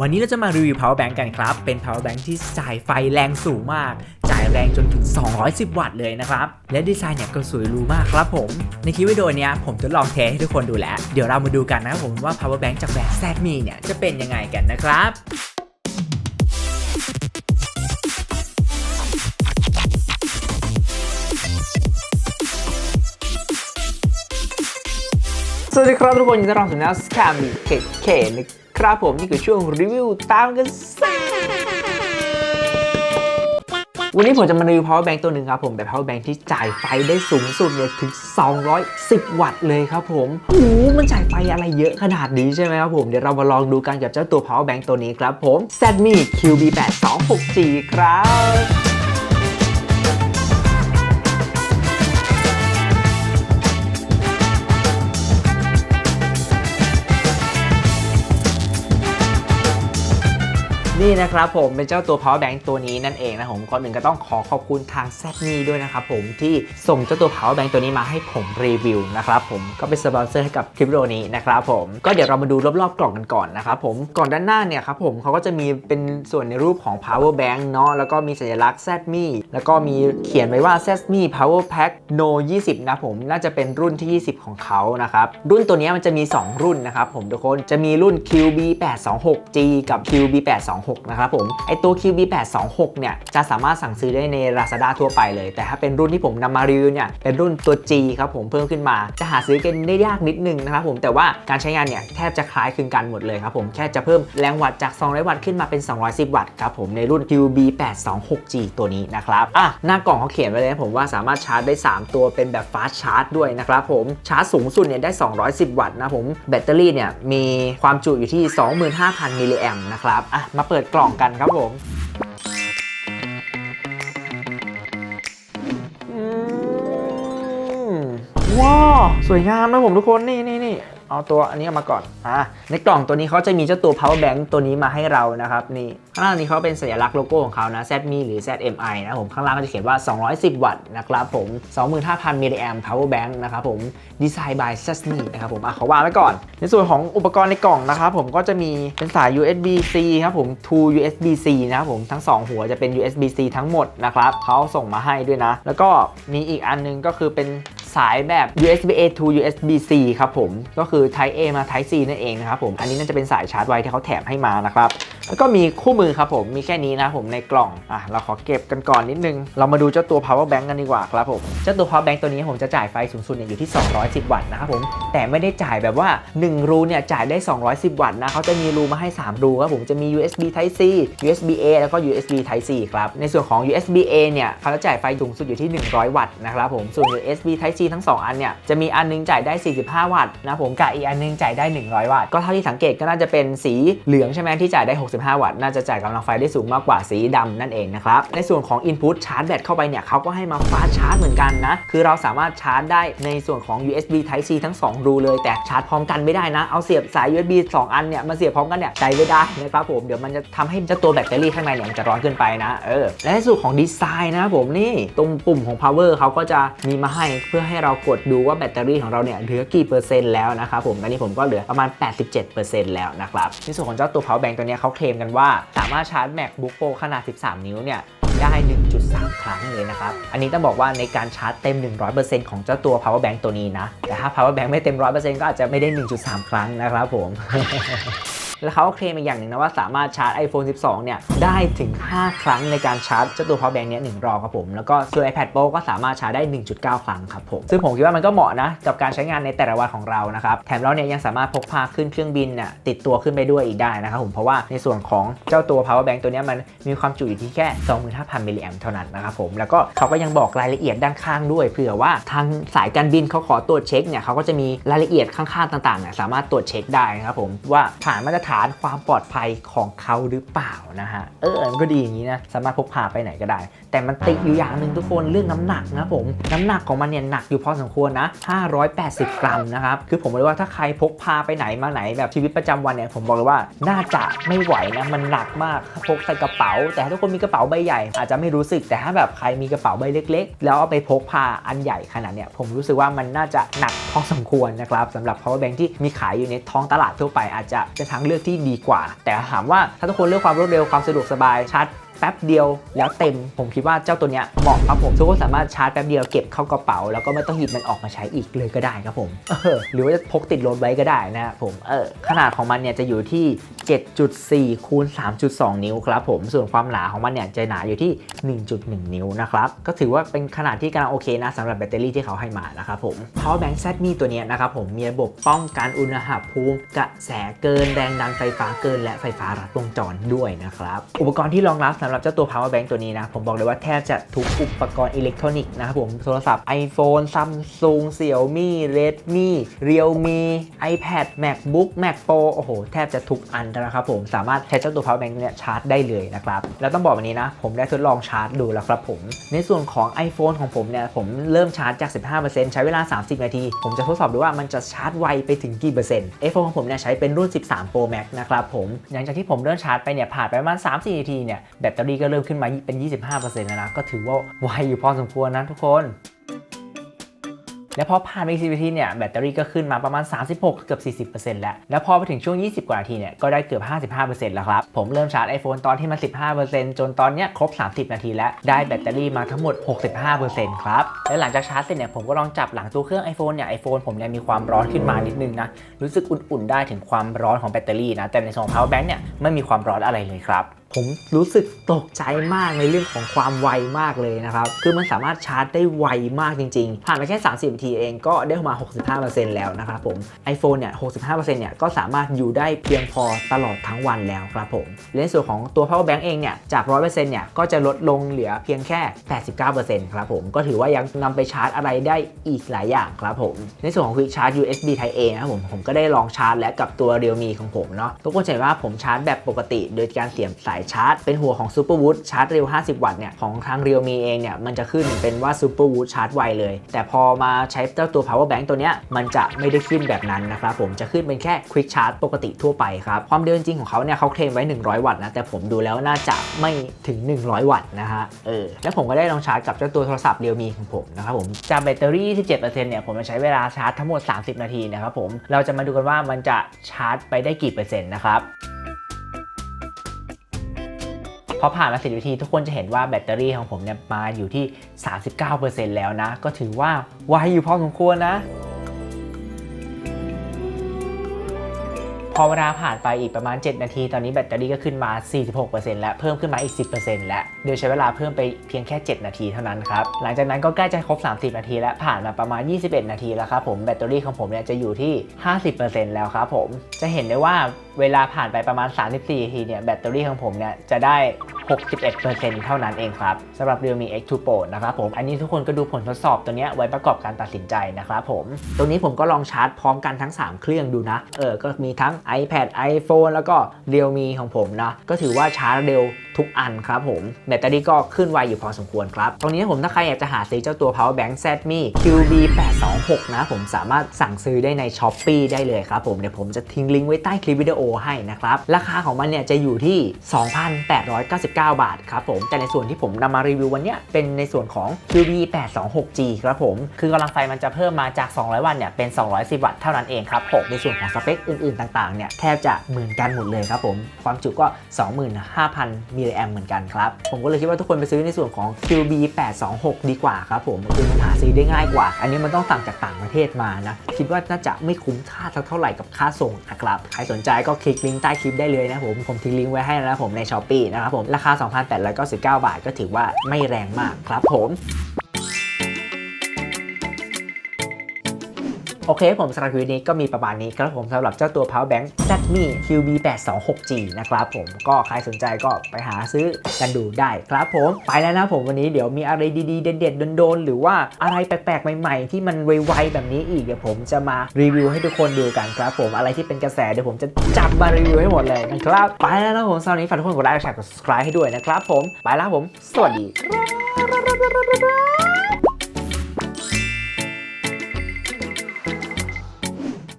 วันนี้เราจะมารีวิว power bank กันครับ เป็น power bank ที่จ่ายไฟแรงสูงมาก จ่ายแรงจนถึง 210 วัตต์เลยนะครับ และดีไซน์เนี่ยก็สวยรูมากครับผม ในคลิปวิดีโอนี้ผมจะลองเทสให้ทุกคนดูแล้ว เดี๋ยวเรามาดูกันนะครับผมว่า power bank จากแบรนด์ ZME เนี่ยจะเป็นยังไงกันนะครับสวัสดีครับทุกคนยินดีต้อนรับสู่ช่องสแคมมี่เคเคนะ ครับผมนี่คือช่วงรีวิวตามกันซ่าวันนี้ผมจะมารีวิว power bank ตัวหนึ่งครับผมแบบ power bank ที่จ่ายไฟได้สูงสุดเนี่ยถึง 210 วัตต์เลยครับผมโอ้โหมันจ่ายไฟอะไรเยอะขนาดนี้ใช่ไหมครับผม เดี๋ยวเรามาลองดูกันกับเจ้าตัว power bank ตัวนี้ครับผม ZME QB826G ครับ นี่นะครับผมเป็นเจ้าตัว power bank ตัวนี้นั่นเองนะผมก่อนหนึ่งก็ต้องขอขอบคุณทาง z ซนี่ด้วยนะครับผมที่ส่งเจ้าตัว power bank ตัวนี้มาให้ผมรีวิวนะครับผมก็เป็นสปอนเซอร์ให้กับคลิปวิดีโอนี้นะครับผมก็เดี๋ยวเรามาดูรอบๆกล่องกันก่อนนะครับผมก่อนด้านหน้าเนี่ยครับผมเขาก็จะมีเป็นส่วนในรูปของ power bank เนาะแล้วก็มีสัญลักษณ์ z ซมี่แล้วก็มีเขียนไว้ว่า z ซมี่ power pack no 20 นะผมน่าจะเป็นรุ่นที่ 20 ของเขานะครับรุ่นตัวนี้มันจะมี 2 รุ่นนะครับผมทุกคนจะมีรุ่น QB826G กับ26นะครับผม ไอตัว QB826 เนี่ยจะสามารถสั่งซื้อได้ใน Lazada ทั่วไปเลย แต่ถ้าเป็นรุ่นที่ผมนำมารีวิวเนี่ยเป็นรุ่นตัว G ครับผมเพิ่มขึ้นมา จะหาซื้อกันได้ยากนิดนึงนะครับผมแต่ว่าการใช้งานเนี่ยแทบจะคล้ายคลึงกันหมดเลยครับผมแค่จะเพิ่มแรงวัตต์จาก 200 วัตต์ขึ้นมาเป็น 210 วัตต์ครับผมในรุ่น QB826G ตัวนี้นะครับอะหน้ากล่องเขาเขียนไว้เลยนะผมว่าสามารถชาร์จได้ 3 ตัวเป็นแบบฟาสชาร์จด้วยนะครับผมชาร์จสูงสุดเนี่ยได้ 210 วัตต์นะผมแบตเตอรี่เนี่ยมีความจุอยู่ที่ 25,000มิลลิแอมนะครับอะมาเปิดิดกล่องกันครับผมอืมว้าวสวยงามนะผมทุกคนนี่นี่นี่ เอาตัวอันนี้มาก่อนอะในกล่องตัวนี้เขาจะมีเจ้าตัว power bank ตัวนี้มาให้เรานะครับนี่ข้างล่างนี้เขาเป็นสัญลักษณ์โลโก้ของเขานะ ZME หรือ ZMI นะผมข้างล่างก็จะเขียนว่า 210 วัตต์นะครับผม 25,000 มิลลิแอม power bank นะครับผมดีไซน์ by ZME นะครับผมอะขอวางไว้ก่อน ในส่วนของอุปกรณ์ในกล่องนะครับผมก็จะมีเป็นสาย USB C ครับผม to USB C นะครับผมทั้ง 2 หัวจะเป็น USB C ทั้งหมดนะครับเขาส่งมาให้ด้วยนะ แล้วก็มีอีกอันนึงก็คือเป็น สายแบบ USB A to USB C ครับผม ก็คือ Type A มา Type C นั่นเองนะครับผม อันนี้น่าจะเป็นสายชาร์จไวที่เขาแถมให้มานะครับ แล้วก็มีคู่มือครับผมมีแค่นี้นะผมในกล่องอะเราขอเก็บกันก่อนนิดนึง เรามาดูเจ้าตัว power bank กันดีกว่าครับผมเจ้าตัว power bank ตัวนี้ผมจะจ่ายไฟสูงสุดเนี่ยอยู่ที่ 210 วัตต์นะครับผมแต่ไม่ได้จ่ายแบบว่า 1 รูเนี่ยจ่ายได้ 210 วัตต์นะเขาจะมีรูมาให้ 3 รูครับผมจะมี USB Type C USB A แล้วก็ USB Type C ครับในส่วนของ USB A เนี่ยเขาจะจ่ายไฟสูงสุดอยู่ที่ 100 วัตต์นะครับผมส่วน USB Type C ทั้ง 2 อันเนี่ยจะมีอันนึงจ่ายได้ 45 วัตต์นะผมกับอีกอันนึงจ่ายได้ 100 วัตต์ก็เท่าที่สังเกตก็น่าจะเป็นสีเหลืองใช่ไหมที่จ่ายได้65 วัตต์ น่าจะจ่ายกำลังไฟได้สูงมากกว่าสีดำนั่นเองนะครับ ในส่วนของ Input ชาร์จแบตเข้าไปเนี่ยเขาก็ให้มาฟาสชาร์จเหมือนกันนะ คือเราสามารถชาร์จได้ในส่วนของ USB Type C ทั้ง 2 รูเลย แต่ชาร์จพร้อมกันไม่ได้นะ เอาเสียบสาย USB 2 อันเนี่ยมาเสียบพร้อมกันเนี่ยใจไม่ได้นะครับผมเดี๋ยวมันจะทำให้เจ้าตัวแบตเตอรี่ข้างในเนี่ยมันจะร้อนเกินไปนะเออและในส่วนของดีไซน์นะผมนี่ตรงปุ่มของ power เขาก็จะมีมาให้เพื่อให้เรากดดูว่าแบตเตอรี่ของเราเนี่ยเหลือกี่เปอร์เซ็นต์แล้วนะครับผมอันนี้ผมก็เหลือประมาณ 87%แล้วนะครับในส่วนของเจ้าตัว power bank ตัวเนี้ยเขาเคลมกันว่า สามารถชาร์จ MacBook Pro ขนาด 13 นิ้วเนี่ยได้ 1.3 ครั้งเลยนะครับ อันนี้ต้องบอกว่าในการชาร์จเต็ม 100%ของเจ้าตัว power bank ตัวนี้นะ แต่ถ้า power bank ไม่เต็ม 100%ก็อาจจะไม่ได้ 1.3 ครั้งนะครับผม แล้วเขาก็เคลมอีกอย่างหนึ่งนะว่าสามารถชาร์จ iPhone 12 เนี่ย ได้ถึง 5 ครั้งในการชาร์จเจ้าตัว power bank เนี้ยหนึ่งรอบครับผม แล้วก็ส่วน iPad Pro ก็สามารถชาร์จได้ 1.9 ครั้งครับผม ซึ่งผมคิดว่ามันก็เหมาะนะ กับการใช้งานในแต่ละวันของเรานะครับ แถมเราเนี่ยยังสามารถพกพาขึ้นเครื่องบินเนี่ยติดตัวขึ้นไปด้วยอีกได้นะครับผม เพราะว่าในส่วนของเจ้าตัว power bank ตัวเนี้ยมันมีความจุอยู่ที่แค่ 25,000มิลลิแอมเท่านั้นนะครับผม แล้วก็เขาก็ยังบอกรายละเอียดด้านข้างด้วยเผื่อว่าทางสายการบินเขาขอตรวจเช็คเนี่ยเขาก็จะมีรายละเอียดข้างๆต่างๆเนี่ยสามารถตรวจเช็คได้นะครับผมว่าผ่านมาตรฐานานความปลอดภัยของเขาหรือเปล่านะฮะ เออ มันก็ดีอย่างนี้นะ สามารถพกพาไปไหนก็ได้ แต่มันติดอยู่อย่างหนึ่งทุกคนเรื่องน้ำหนักนะผม น้ำหนักของมันเนี่ยหนักอยู่พอสมควรนะ 580 กรัมนะครับ คือผมบอกเลยว่าถ้าใครพกพาไปไหนมาไหนแบบชีวิตประจำวันเนี่ยผมบอกเลยว่าน่าจะไม่ไหวนะมันหนักมากพกใส่กระเป๋า แต่ถ้าทุกคนมีกระเป๋าใบใหญ่ อาจจะไม่รู้สึกแต่ถ้าแบบใครมีกระเป๋าใบเล็ก ๆ แล้วเอาไปพกพาอันใหญ่ขนาดเนี่ยผมรู้สึกว่ามันน่าจะหนักพอสมควรนะครับสำหรับ power bank ที่มีขายอยู่ในท้องตลาดทั่วไปอาจจะเป็นทางเลือกลือกที่ดีกว่า แต่ถามว่าถ้าทุกคนเลือกความรวดเร็วความสะดวกสบายชาร์จ แป๊บเดียวแล้วเต็ม ผมคิดว่าเจ้าตัวเนี้ยเหมาะครับผมทุกคนสามารถชาร์จแป๊บเดียวเก็บเข้ากระเป๋า แล้วก็ไม่ต้องหยิบมันออกมาใช้อีกเลยก็ได้ครับผมเออหรือว่าจะพกติดรถไว้ก็ได้นะครับผมเออขนาดของมันเนี่ยจะอยู่ที่ 7.4คูณ3.2 นิ้วครับผมส่วนความหนาของมันเนี่ยจะหนาอยู่ที่ 1.1 นิ้วนะครับก็ถือว่าเป็นขนาดที่กำลังโอเคนะสำหรับแบตเตอรี่ที่เขาให้มานะครับผม Power Bank Z มีตัวเนี้ยนะครับผมมีระบบป้องกันอุณหภูมิกระแสเกินแรงดันไฟฟ้าเกิน และไฟฟ้ารัดวงจรด้วยนะครับอุปกรณ์ที่รองรับสำหรับเจ้าตัว Power Bank ตัวนี้นะ ผมบอกเลยว่าแทบจะทุกอุปกรณ์อิเล็กทรอนิกส์นะครับผม โทรศัพท์ iPhone Samsung Xiaomi Redmi Realme iPad MacBook Mac Pro โอ้โห แทบจะทุกอันนะครับผม สามารถใช้เจ้าตัว Power Bank เนี่ยชาร์จได้เลยนะครับ แล้วต้องบอกแบบนี้นะ ผมได้ทดลองชาร์จดูแล้วครับผม ในส่วนของ iPhone ของผมเนี่ย ผมเริ่มชาร์จจาก 15%ใช้เวลา 30 นาที ผมจะทดสอบดูว่ามันจะชาร์จไวไปถึงกี่เปอร์เซ็นต์ iPhone ของผมเนี่ยใช้เป็นรุ่น 13 Pro Max นะครับผม หลังจากที่ผมเริ่มชาร์จไปเนี่ยผ่านไปประมาณ3-4นาทีเนี่ยแบตตเตอรี่ก็เริ่มขึ้นมาเป็น 25%แล้วนะ ก็ถือว่าไวอยู่พอสมควรนะทุกคน แล้วพอผ่านไปอีก10นาทีเนี่ยแบตเตอรี่ก็ขึ้นมาประมาณ 36 เกือบ 40%แล้ว แล้วพอไปถึงช่วง 20 กว่านาทีเนี่ยก็ได้เกือบ 55%แล้วครับ ผมเริ่มชาร์จ iPhone ตอนที่มัน 15%จนตอนเนี้ยครบ 30 นาทีแล้ว ได้แบตเตอรี่มาทั้งหมด 65%ครับ และหลังจากชาร์จเสร็จเนี่ยผมก็ลองจับหลังตัวเครื่อง iPhone เนี่ย iPhone ผมเนี่ยมีความร้อนขึ้นมานิดนึงนะ รู้สึกอุ่นๆ ได้ถึงความร้อนของแบตเตอรี่นะ แต่ในส่วนของ power bank เนี่ยไม่มีความร้อนอะไรเลยครับ ผมรู้สึกตกใจมากในเรื่องของความไวมากเลยนะครับ คือมันสามารถชาร์จได้ไวมากจริงๆ ผ่านไปแค่ 30นาทีเองก็ได้มา 65%แล้วนะครับผม iPhone เนี่ย 65%เนี่ยก็สามารถอยู่ได้เพียงพอตลอดทั้งวันแล้วครับผมและในส่วนของตัว power bank เองเนี่ย จาก 100%เนี่ยก็จะลดลงเหลือเพียงแค่ 89%ครับผม ก็ถือว่ายังนำไปชาร์จอะไรได้อีกหลายอย่างครับผม ในส่วนของ Quick Charge USB Type A นะครับผม ผมก็ได้ลองชาร์จและกับตัว Realme ของผมเนาะทุกคนจะเห็นว่าผมชาร์จแบบปกติ โดยการเสียบสายชาร์จเป็นหัวของ Superwood ชาร์จเร็ว 50 วัตต์เนี่ยของทาง Realme เองเนี่ยมันจะขึ้นเป็นว่า Superwood ชาร์จไวเลย แต่พอมาใช้เจ้าตัว Power Bank ตัวเนี้ยมันจะไม่ได้ขึ้นแบบนั้นนะครับผมจะขึ้นเป็นแค่ Quick Charge ปกติทั่วไปครับ ความเร็วจริงของเขาเนี่ยเขาเคลมไว้ 100 วัตต์นะ แต่ผมดูแล้วน่าจะไม่ถึง 100 วัตต์นะฮะเออแล้วผมก็ได้ลองชาร์จกับเจ้าตัวโทรศัพท์ Realme ของผมนะครับผมจากแบตเตอรี่ที่7%เนี่ยผมจะใช้เวลาชาร์จทั้งหมด 30 นาทีนะครับผมเราจะมาดูกันว่ามันจะชาร์จไปได้กี่เปอร์เซ็นต์นะครับ อผ่านมา10นาทีทุกคนจะเห็นว่าแบตเตอรี่ของผมเนี่ยมาอยู่ที่ 39%แล้วนะ ก็ถือว่าไวอยู่พอสมควรนะ พอเวลาผ่านไปอีกประมาณ 7 นาที ตอนนี้แบตเตอรี่ก็ขึ้นมา 46%แล้ว เพิ่มขึ้นมาอีก 10%แล้ว โดยใช้เวลาเพิ่มไปเพียงแค่ 7 นาทีเท่านั้นครับ หลังจากนั้นก็ใกล้จะครบ 30 นาทีแล้ว ผ่านมาประมาณ 21 นาทีแล้วครับผม แบตเตอรี่ของผมเนี่ยจะอยู่ที่ 50%แล้วครับผม จะเห็นได้ว่าเวลาผ่านไปประมาณ 34 นาทีเนี่ย แบตเตอรี่ของผมเนี่ยจะได้61%เท่านั้นเองครับสำหรับ Realme X2 Pro นะครับผมอันนี้ทุกคนก็ดูผลทดสอบตัวนี้ไว้ประกอบการตัดสินใจนะครับผมตรงนี้ผมก็ลองชาร์จพร้อมกันทั้ง 3 เครื่องดูนะเออก็มีทั้ง iPad iPhone แล้วก็ Realme ของผมนะก็ถือว่าชาร์จเร็วทุกอันครับผมแบตเตอรี่ก็ขึ้นไวอยู่พอสมควรครับ ตรงนี้ผมถ้าใครอยากจะหาซื้อเจ้าตัว Power Bank ZME QB826 นะผมสามารถสั่งซื้อได้ใน s h อ p e e ได้เลยครับผม เดี๋ยวผมจะทิ้งลิงก์ไว้ใต้คลิปวิดีโอให้นะครับ ราคาของมันเนี่ยจะอยู่ที่ 2,899บาทครับผมแต่ในส่วนที่ผมนำมารีวิววันนี้เป็นในส่วนของ QB826G ครับผม คือกำลังไฟมันจะเพิ่มมาจาก 200 วัตต์เนี่ยเป็น 210 วัตต์เท่านั้นเองครับผมในส่วนของสเปคอื่นๆ ต่างๆเนี่ยแทบจะเหมือนกันหมดเลยครับผมความจุก็ 25,000มิลลิแอมเหมือนกันครับ ผมก็เลยคิดว่าทุกคนไปซื้อในส่วนของ QB826 ดีกว่าครับผมคือมันหาซื้อได้ง่ายกว่า อันนี้มันต้องสั่งจากต่างประเทศมานะคิดว่าน่าจะไม่คุ้มค่าเท่าไหร่กับค่าส่งนะครับใครสนใจก็คลิกลิงก์ใต้คลิปได้เลยนะผมผมทิ้งลิงก์ไว้ให้แล้วนะผมใน s h อ p e e นะครับผมราคา 2,899 บาทก็ถือว่าไม่แรงมากครับผม โอเคผมสำหรับคลิปนี้ก็มีประมาณนี้ครับผมสำหรับเจ้าตัว Power Bank ZME QB826G นะครับผมก็ใครสนใจก็ไปหาซื้อกันดูได้ครับผมไปแล้วนะผมวันนี้เดี๋ยวมีอะไรดีๆ เด็ดๆโดนๆหรือว่าอะไรแปลกๆ ใหม่ๆ ที่มันไวๆแบบนี้อีกเดี๋ยวผมจะมารีวิวให้ทุกคนดูกันครับผมอะไรที่เป็นกระแสเดี๋ยวผมจะจับมารีวิวให้หมดเลยนะครับไปแล้วนะผมสำหรับวันนี้ฝากทุกคนกดไลค์กดแชร์กด subscribe ให้ด้วยนะครับผมไปแล้วผมสวัสดี